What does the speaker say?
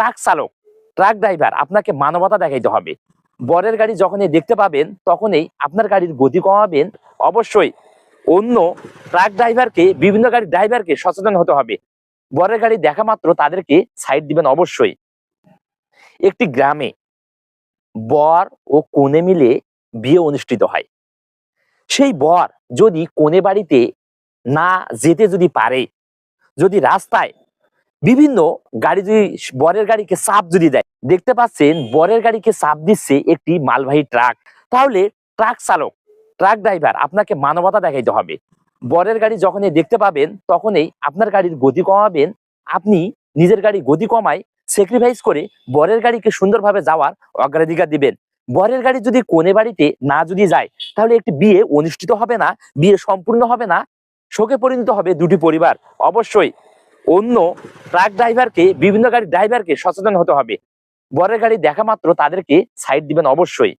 Truck চালক, truck driver আপনাকে মানবতা দেখাইতে হবে। বরের গাড়ি যখনই দেখতে পাবেন, তখনই আপনার গাড়ির গতি কমাবেন। অবশ্যই অন্য ট্রাক ড্রাইভারকে, বিভিন্ন গাড়ির ড্রাইভারকে সচেতন হতে হবে। বরের গাড়ি দেখা মাত্র তাদেরকে সাইড দিবেন অবশ্যই। একটি গ্রামে বর ও কনে মিলে বিয়ে অনুষ্ঠিত হয়। সেই বর যদি কনে বাড়িতে না যেতে যদি পারে, যদি রাস্তায় বিভিন্ন গাড়ি যদি বরের গাড়িকে চাপ যদি দেয়, দেখতে পাচ্ছেন বরের গাড়িকে চাপ দিচ্ছে একটি মালবাহী ট্রাক। তাহলে ট্রাক চালক, ট্রাক ড্রাইভার আপনাকে মানবতা দেখাইতে হবে। বরের গাড়ি যখনই দেখতে পাবেন, তখনই আপনার গাড়ির গতি কমাবেন। আপনি নিজের গাড়ি গতি কমায় স্যাক্রিফাইস করে বরের গাড়িকে সুন্দরভাবে যাওয়ার অগ্রাধিকার দিবেন। বরের গাড়ি যদি কোনে বাড়িতে না যদি যায়, তাহলে একটি বিয়ে অনুষ্ঠিত হবে না, বিয়ে সম্পূর্ণ হবে না, শোকে পরিণত হবে দুটি পরিবার। অবশ্যই অন্য ট্রাক ড্রাইভারকে বিভিন্ন গাড়ির ড্রাইভারকে সচেতন হতে হবে। বরের গাড়ি দেখা মাত্র তাদেরকে সাইড দিবেন অবশ্যই।